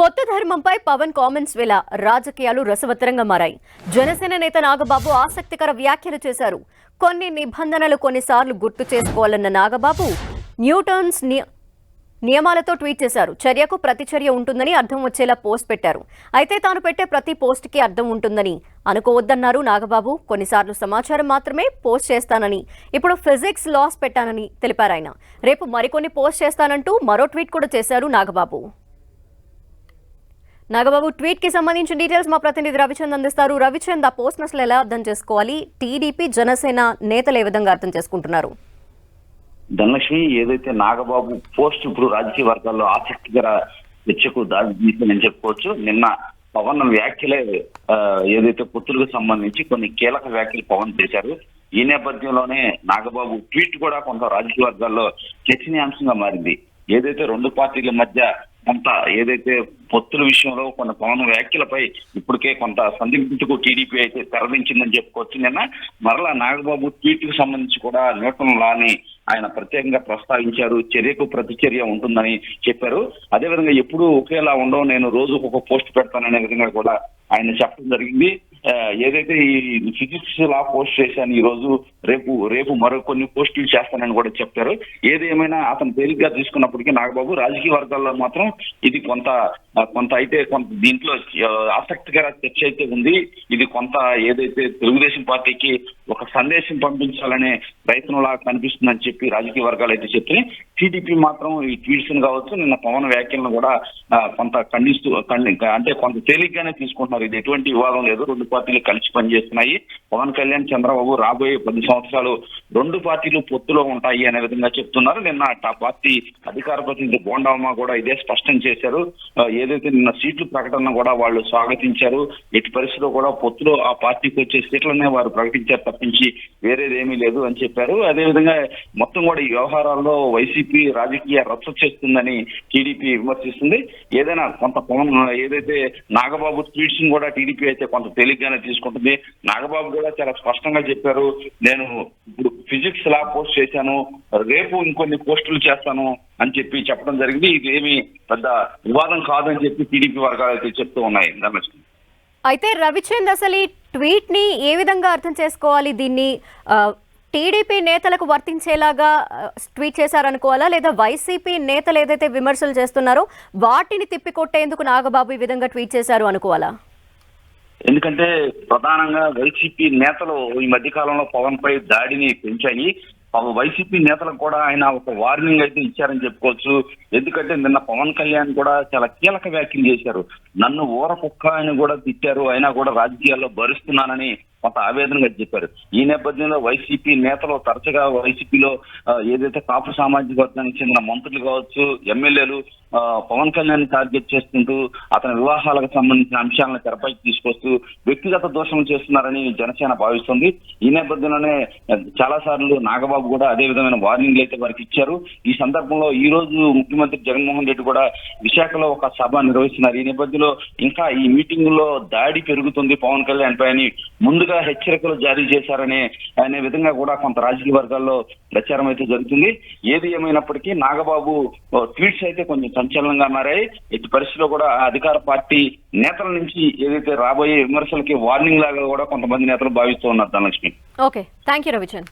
కొత్త ధర్మంపై పవన్ కామెంట్స్ వేళ రాజకీయాలు రసవత్తరంగా మారాయి. జనసేన నేత నాగబాబు ఆసక్తికర వ్యాఖ్యలు చేశారు. కొన్ని నిబంధనలు కొన్నిసార్లు గుర్తు చేసుకోవాలన్న నాగబాబు న్యూటన్స్ ని- నియమాలతో ట్వీట్ చేశారు. చర్యకు ప్రతిచర్య ఉంటుందని అర్థం వచ్చేలా పోస్ట్ పెట్టారు. అయితే తాను పెట్టే ప్రతి పోస్ట్కి అర్థం ఉంటుందని అనుకోవద్దన్నారు నాగబాబు. కొన్నిసార్లు సమాచారం మాత్రమే పోస్ట్ చేస్తానని ఇప్పుడు ఫిజిక్స్ లాస్ పెట్టానని తెలిపారు ఆయన రేపు మరికొన్ని పోస్ట్ చేస్తానంటూ మరో ట్వీట్ కూడా చేశారు నాగబాబు. నాగబాబు ట్వీట్కి సంబంధించిన డీటెయిల్స్ మా ప్రతినిధి రవిచంద్ అందిస్తారు. రవిచంద్ ఆ పోస్ట్ అసలు ఎలా అర్థం చేసుకోవాలి? టీడీపీ జనసేన నేతలు ఏ విధంగా అర్థం చేసుకుంటున్నారు? ధనలక్ష్మి ఏదైతే నాగబాబు పోస్ట్ ఇప్పుడు రాజకీయ వర్గాల్లో ఆసక్తికర చర్చకు దారి తీసిందని చెప్పుకోవచ్చు. నిన్న పవన్ వ్యాఖ్యలే ఏదైతే పొత్తులకు సంబంధించి కొన్ని కీలక వ్యాఖ్యలు పవన్ చేశారు. ఈ నేపథ్యంలోనే నాగబాబు ట్వీట్ కూడా కొంత రాజకీయ వర్గాల్లో చర్చనీయాంశంగా మారింది. ఏదైతే రెండు పార్టీల మధ్య కొంత ఏదైతే పొత్తుల విషయంలో కొన్ని పవన్ వ్యాఖ్యలపై ఇప్పటికే కొంత సందిగ్ధతకు టీడీపీ అయితే తెరదించిందని చెప్పుకోవచ్చు. నిన్న మరలా నాగబాబు ట్వీట్కు సంబంధించి కూడా న్యూటన్ లాని ఆయన ప్రత్యేకంగా ప్రస్తావించారు. చర్యకు ప్రతిచర్య ఉంటుందని చెప్పారు. అదేవిధంగా ఎప్పుడూ ఒకేలా ఉండవు. నేను రోజు ఒక పోస్ట్ పెడతాననే విధంగా కూడా ఆయన చెప్పడం జరిగింది. ఏదైతే ఈ ఫిజిక్స్ లా పోస్ట్ చేశాను ఈ రోజు రేపు రేపు మరో కొన్ని పోస్టులు చేస్తానని కూడా చెప్పారు. ఏది ఏమైనా అతను తేలిగ్గా తీసుకున్నప్పటికీ నాగబాబు రాజకీయ వర్గాల్లో మాత్రం ఇది కొంత కొంత అయితే కొంత దీంట్లో ఆసక్తికర చర్చ అయితే ఉంది. ఇది కొంత ఏదైతే తెలుగుదేశం పార్టీకి ఒక సందేశం పంపించాలనే ప్రయత్నంలా కనిపిస్తుందని చెప్పి రాజకీయ వర్గాలు అయితే చెప్పి టీడీపీ మాత్రం ఈ ట్వీట్స్ కావచ్చు నిన్న పవన్ వ్యాఖ్యలను కూడా కొంత ఖండిస్తూ అంటే కొంత తేలిగ్గానే తీసుకుంటున్నారు. ఇది ఎటువంటి వివాదం లేదు. రెండు పార్టీలు కలిసి పనిచేస్తున్నాయి. పవన్ కళ్యాణ్ చంద్రబాబు రాబోయే పది సంవత్సరాలు రెండు పార్టీలు పొత్తులో ఉంటాయి అనే విధంగా చెప్తున్నారు. నిన్న ఆ పార్టీ అధికార ప్రతినిధి బోండామా కూడా ఇదే స్పష్టం చేశారు. ఏదైతే నిన్న సీట్లు ప్రకటన కూడా వాళ్ళు స్వాగతించారు ఎట్టి పరిస్థితిలో కూడా పొత్తులో ఆ పార్టీకి వచ్చే సీట్లనే వారు ప్రకటించారు తప్పించి వేరేది ఏమీ లేదు అని చెప్పారు. అదేవిధంగా మొత్తం కూడా ఈ వ్యవహారాల్లో వైసీపీ రాజకీయ రచ్చ చేస్తుందని టీడీపీ విమర్శిస్తుంది. ఏదైనా కొంత ఏదైతే నాగబాబు ట్వీట్స్ కూడా టీడీపీ అయితే కొంత తేలిగ్గానే తీసుకుంటుంది. నాగబాబు కూడా చాలా స్పష్టంగా చెప్పారు నేను ఇప్పుడు ఫిజిక్స్ లా పోస్ట్ చేశాను రేపు ఇంకొన్ని పోస్టులు చేస్తాను అని చెప్పి చెప్పడం జరిగింది. ఇది ఏమి పెద్ద వివాదం కాదని చెప్పి టీడీపీ వర్గాలు అయితే చెప్తూ ఉన్నాయి. ధనలక్ష్మి అయితే రవిచంద్ అసలు ఈ ట్వీట్ని ఏ విధంగా అర్థం చేసుకోవాలి? దీన్ని టీడీపీ నేతలకు వర్తించేలాగా ట్వీట్ చేశారనుకోవాలా? లేదా వైసీపీ నేతలు ఏదైతే విమర్శలు చేస్తున్నారో వాటిని తిప్పికొట్టేందుకు నాగబాబు ఈ విధంగా ట్వీట్ చేశారు అనుకోవాలా? ఎందుకంటే ప్రధానంగా వైసీపీ నేతలు ఈ మధ్య కాలంలో పవన్ పై దాడిని పెంచాయి. వైసీపీ నేతలకు కూడా ఆయన ఒక వార్నింగ్ అయితే ఇచ్చారని చెప్పుకోవచ్చు. ఎందుకంటే నిన్న పవన్ కళ్యాణ్ కూడా చాలా కీలక వ్యాఖ్యలు చేశారు. నన్ను ఊర కుక్క అని కూడా తిట్టారు. అయినా కూడా రాజకీయాల్లో భరిస్తున్నానని కొంత ఆవేదనగా చెప్పారు. ఈ నేపథ్యంలో వైసీపీ నేతలు తరచుగా వైసీపీలో ఏదైతే కాపు సామాజిక వర్గానికి చెందిన మంత్రులు కావచ్చు ఎమ్మెల్యేలు పవన్ కళ్యాణ్ టార్గెట్ చేస్తుంటూ అతని వివాహాలకు సంబంధించిన అంశాలను తెరపైకి తీసుకొస్తూ వ్యక్తిగత దోషం చేస్తున్నారని జనసేన భావిస్తుంది. ఈ నేపథ్యంలోనే చాలా సార్లు నాగబాబు కూడా అదే విధమైన వార్నింగ్లు అయితే వారికి ఇచ్చారు. ఈ సందర్భంలో ఈ రోజు ముఖ్యమంత్రి జగన్మోహన్ రెడ్డి కూడా విశాఖలో ఒక సభ నిర్వహిస్తున్నారు. ఈ నేపథ్యంలో ఇంకా ఈ మీటింగ్లో దాడి పెరుగుతుంది పవన్ కళ్యాణ్ పై అని ముందు ముందుగా హెచ్చరికలు జారీ చేశారనే అనే విధంగా కూడా కొంత రాజకీయ వర్గాల్లో ప్రచారం అయితే జరుగుతుంది. ఏది ఏమైనప్పటికీ నాగబాబు ట్వీట్స్ అయితే కొంచెం సంచలనంగా మారాయి. ఇటు పరిస్థితిలో కూడా అధికార పార్టీ నేతల నుంచి ఏదైతే రాబోయే విమర్శలకి వార్నింగ్ లాగా కూడా కొంతమంది నేతలు భావిస్తూ ఉన్నారు Dhanalakshmi. Okay. Thank you Ravichand.